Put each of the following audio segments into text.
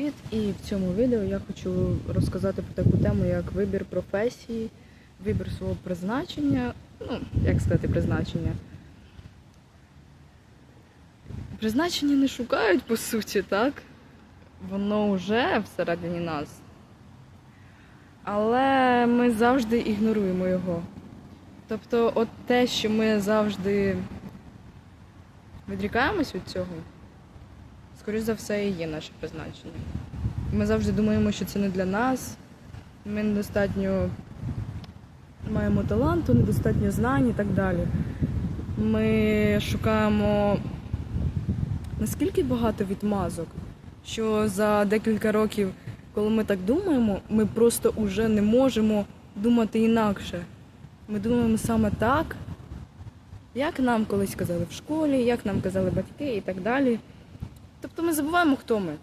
Привіт! І в цьому відео я хочу розказати про таку тему, як вибір професії, вибір свого призначення. Ну, як сказати, призначення. Призначення не шукають, по суті, так? Воно вже всередині нас. Але ми завжди ігноруємо його. Тобто, от те, що ми завжди відрікаємось від цього, скоріш за все, і є наше призначення. Ми завжди думаємо, що це не для нас. Ми недостатньо маємо таланту, недостатньо знань і так далі. Ми шукаємо наскільки багато відмазок, що за декілька років, коли ми так думаємо, ми просто вже не можемо думати інакше. Ми думаємо саме так, як нам колись казали в школі, як нам казали батьки і так далі. Тобто ми забуваємо, хто ми.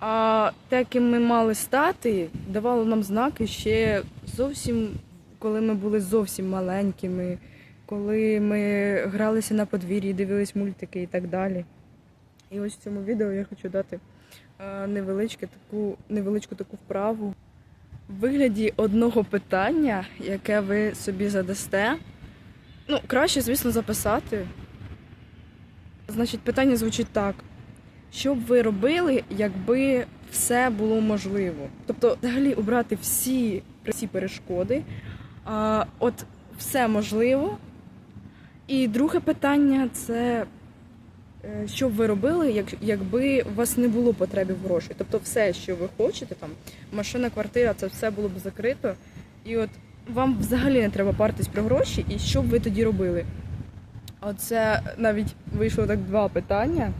А те, ким ми мали стати, давало нам знаки ще зовсім, коли ми були зовсім маленькими, коли ми гралися на подвір'ї, дивились мультики і так далі. І ось в цьому відео я хочу дати е, невеличке таку, невеличку таку вправу в вигляді одного питання, яке ви собі задасте. Ну, краще, звісно, записати. Значить, питання звучить так: що б ви робили, якби все було можливо? Тобто, взагалі, обрати всі, всі перешкоди, а, от все можливо. І друге питання це е, що б ви робили, як, якби у вас не було потреби в грошей? Тобто, все, що ви хочете, там машина, квартира, це все було б закрито. І от вам взагалі не треба паритись про гроші, і що б ви тоді робили? Оце навіть вийшло так два питання,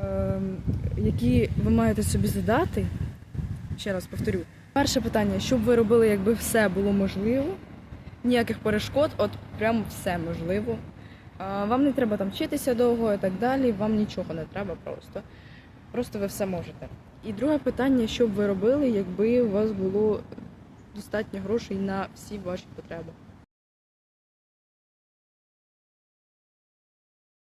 ем, які ви маєте собі задати. Ще раз повторю. Перше питання: що б ви робили, якби все було можливо? Ніяких перешкод, от прям все можливо. Вам не треба там вчитися довго і так далі, вам нічого не треба просто. Просто ви все можете. І друге питання: що б ви робили, якби у вас було достатньо грошей на всі ваші потреби?